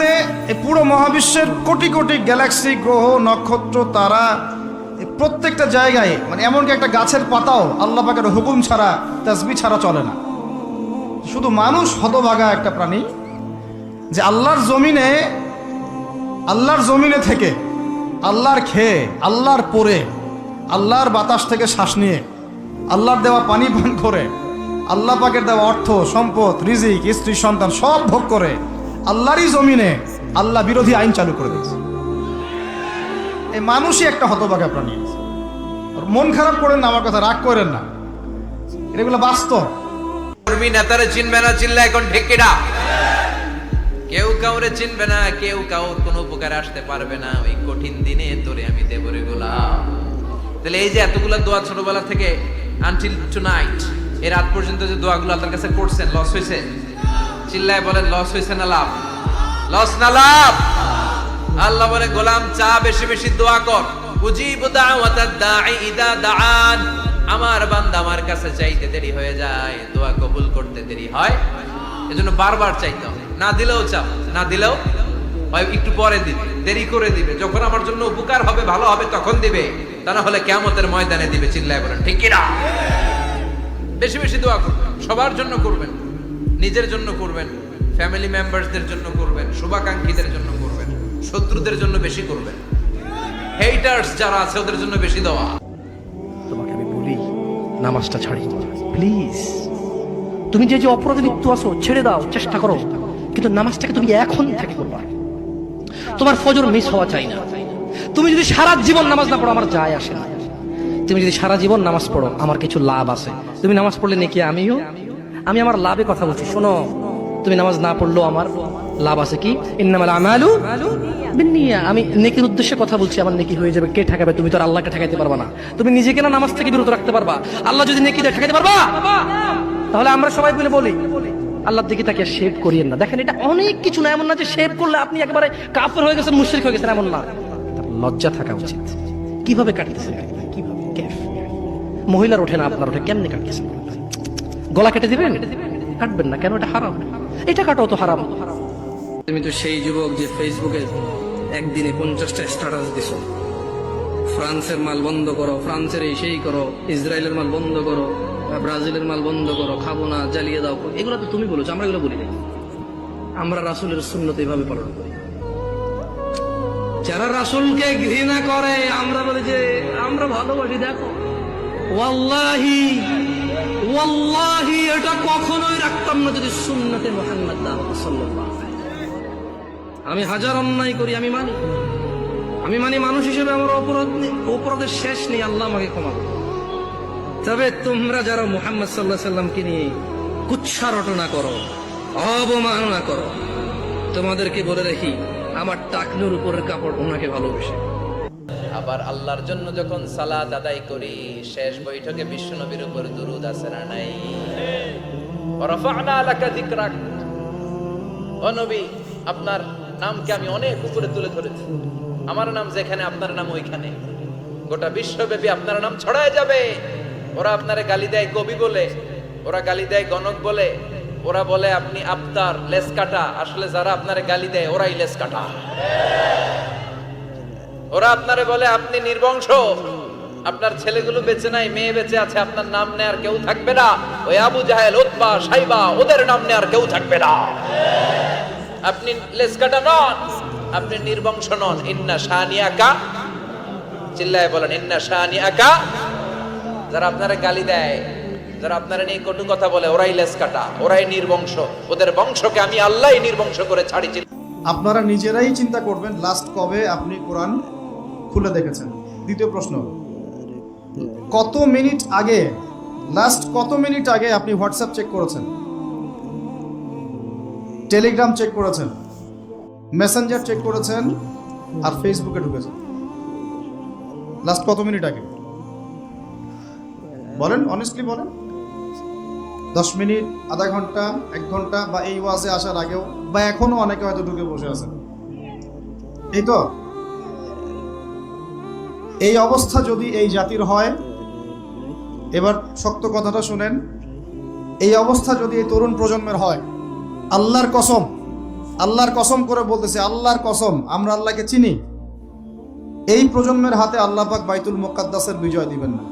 দুনিয়াতে এই পুরো মহাবিশ্বের কোটি কোটি গ্যালাক্সি, গ্রহ, নক্ষত্র, তারা প্রত্যেকটা জায়গায় মানে এমনকি একটা গাছের পাতাও আল্লাহ পাকের হুকুম ছাড়া তাসবি ছাড়া চলে না। শুধু মানুষ হতভাগা একটা প্রাণী যে আল্লাহর জমিনে আল্লাহর জমিনে থেকে আল্লাহর খেয়ে, আল্লাহর পরে আল্লাহর বাতাস থেকে শ্বাস নিয়ে, আল্লাহর দেওয়া পানি পান করে, আল্লাহ পাকের দেওয়া অর্থ, সম্পদ, রিজিক, স্ত্রী, সন্তান সব ভোগ করে আল্লাহরই জমিনে আল্লাহ বিরোধী আইন চালু করে দিয়েছে। এই মানুষই একটা হতভাগা প্রাণী। মন খারাপ করেন না, আমার কথা রাগ করেন না। এগুলো বাস্তব। কর্মী নেতারে চিনবে না, চিনলে এখন ঢেকিরা। কেউ কাউরে চিনবে না, কেউ কাউর কোনো উপকারে আসতে পারবে না। ওই কঠিন দিনে তোরে আমি দেব রে গোলাম। তাহলে এই যে এতগুলা দোয়া ছোটবেলা থেকে আনটিল টু নাইট এর রাত পর্যন্ত যে দোয়াগুলো আল্লাহর কাছে করছেন লস হয়েছে? চিল্লায় বলেন লস হয়েছে না লাভ? লস না লাভ? আল্লাহ বলে, গোলাম, চা বেশি বেশি দোয়া কর। উজিবু দাওয়াতাদ দাঈ ইদা দাআন। আমার বান্দা আমার কাছে চাইতে দেরি হয়ে যায়। দোয়া কবুল করতে দেরি হয়। এজন্য বারবার চাইতে হবে। না দিলেও চাপ, না দিলেও হয়, একটু পরে দিবে, দেরি করে দিবে। যখন আমার জন্য উপকার হবে, ভালো হবে, তখন দিবে। তা না হলে কেমতের ময়দানে দিবে, চিল্লায় বলেন, ঠিক কিনা বেশি বেশি দোয়া করবেন, সবার জন্য করবেন। নিজের জন্য করবেন ফ্যামিলি মেম্বারসদের জন্য করবেন, শুভাকাঙ্ক্ষীদের জন্য করবেন, শত্রুদের জন্য বেশি করবেন। হেইটার্স যারা আছে, ওদের জন্য বেশি দেওয়া। তোমাকে আমি বলি, নামাজটা ছাড়ি। প্লিজ তুমি যে যে অপরাধে লিপ্ত আছো, ছেড়ে দাও, চেষ্টা করো। কিন্তু নামাজটাকে তুমি এখন থেকে করবা। তোমার ফজর মিস হওয়া চাই না। তুমি যদি সারা জীবন নামাজ না পড়ো, আমার যায় আসে না। তুমি যদি সারা জীবন নামাজ পড়ো, আমার কিছু লাভ আছে। তুমি নামাজ পড়লে নাকি আমিও? আমি আমার লাভে কথা বলছি, শোনো। তুমি নামাজ না পড়লেও আমার লাভ আছে কি? আমি নেকির উদ্দেশ্যে কথা বলছি, আমার নেকি হয়ে যাবে। কে ঠেকাবে? তুমি তো আর আল্লাহকে ঠেকাইতে পারবা না। তুমি নিজেকে না নামাজ থেকে বিরত রাখতে পারবা? আল্লাহ যদি নেকি ঠেকাইতে পারবা? তাহলে আমরা সবাই মিলে বলি, আল্লাহর দিকে তাকে শেভ করিয়েন না। দেখেন, এটা অনেক কিছু না, এমন না যে শেভ করলে আপনি একেবারে কাপড় হয়ে গেছেন, মুশরিক হয়ে গেছেন, এমন না। লজ্জা থাকা উচিত। কীভাবে কাটতেছেন? কীভাবে? মহিলার ওঠে না, আপনার ওঠে, কেমনে কাটতেছেন? গলা কেটে দিবেন? কাটবেন না, কেন? এটা হারাম। এটা কাটাও তো হারাম। তুমি তো সেই যুবক যে ফেসবুকে একদিনে পঞ্চাশটা স্ট্যাটাস দিছো। ফ্রান্সের মাল বন্ধ করো, ফ্রান্সের এই সেই করো, ইসরায়েলের মাল বন্ধ করো ব্রাজিলের মাল বন্ধ করো, খাব না, জ্বালিয়ে দাও এগুলো তো তুমি বলেছ, আমরা এগুলো বলি নাই। আমরা রাসুলের শূন্যত এইভাবে পালন করি। যারা রাসুলকে ঘৃণা করে, আমরা বলি যে, আমরা ভালোবাসি, দেখো। ওয়াল্লাহি ওয়াল্লাহি, এটা কখনোই রাখতাম না যদি সুন্নতে মোহাম্মদ আমি হাজার অন্যায় করি, আমি মানি। আমি মানি মানুষ হিসেবে আমার অপরাধ নেই অপরাধের শেষ নেই, আল্লাহ আমাকে ক্ষমা তবে তোমরা যারা মোহাম্মদ সাল্লাহ সাল্লামকে নিয়ে কুচ্ছা রটনা করো, অবমাননা করো, তোমাদেরকে বলে রাখি, আমার টাকনুর উপরের কাপড় ওনাকে ভালোবেসে। আবার আল্লাহর জন্য যখন সালাত আদায় করি শেষ বৈঠকে বিশ্বনবীর উপর দুরুদ আছে না নাই? আপনার নামকে আমি অনেক উপরে তুলে ধরেছি। আমার নাম যেখানে আপনার নাম ওইখানে। গোটা বিশ্বব্যাপী আপনার নাম ছড়ায় যাবে। ওরা আপনারে গালি দেয় কবি বলে ওরা গালি দেয় গণক বলে। ওরা বলে আপনি আপনার লেস কাটা আসলে যারা আপনারে গালি দেয় ওরাই লেস কাটা ওরা আপনারে বলে, আপনি নির্বংশ। আপনার ছেলেগুলো বেঁচে নাই, মেয়ে বেঁচে আছে, আপনার নাম নেয়ার কেউ থাকবে না। ওই আবু জাহেল, উতবা, সাইবা, ওদের নাম নেয়ার কেউ থাকবে না। আপনি লেসকাটা নন, আপনি নির্বংশ নন। ইন্না শানিয়াকা, চিল্লায় বলেন, ইন্না শাহানি শানিয়াকা। যারা আপনারা গালি দেয়, যারা আপনারা নিয়ে কটু কথা বলে, ওরাই লেস কাটা ওরাই নির্বংশ। ওদের বংশকে আমি আল্লাহ নির্বংশ করে ছাড়িছি আপনারা নিজেরাই চিন্তা করবেন, লাস্ট কবে আপনি কোরআন খুলে দেখেছেন। দ্বিতীয় প্রশ্ন, কত মিনিট আগে লাস্ট কত মিনিট আগে আপনি হোয়াটসঅ্যাপ চেক করেছেন? টেলিগ্রাম চেক করেছেন? মেসেঞ্জার চেক করেছেন? আর ফেসবুকে ঢুকেছেন? লাস্ট কত মিনিট আগে? বলেন অনেস্টলি বলেন। দশ মিনিট, আধা ঘণ্টা, এক ঘণ্টা বা এই ওয়াজে আসার আগেও বা এখনও অনেকে হয়তো ঢুকে বসে আছেন। এই তো? এই অবস্থা যদি এই জাতির হয়, এবার শক্ত কথাটা শুনেন, এই অবস্থা যদি এই তরুণ প্রজন্মের হয়, আল্লাহর কসম আল্লাহর কসম করে বলতেছে, আল্লাহর কসম, আমরা আল্লাহকে চিনি, এই প্রজন্মের হাতে আল্লাহ পাক বাইতুল মোকাদ্দাসের বিজয় দিবেন না।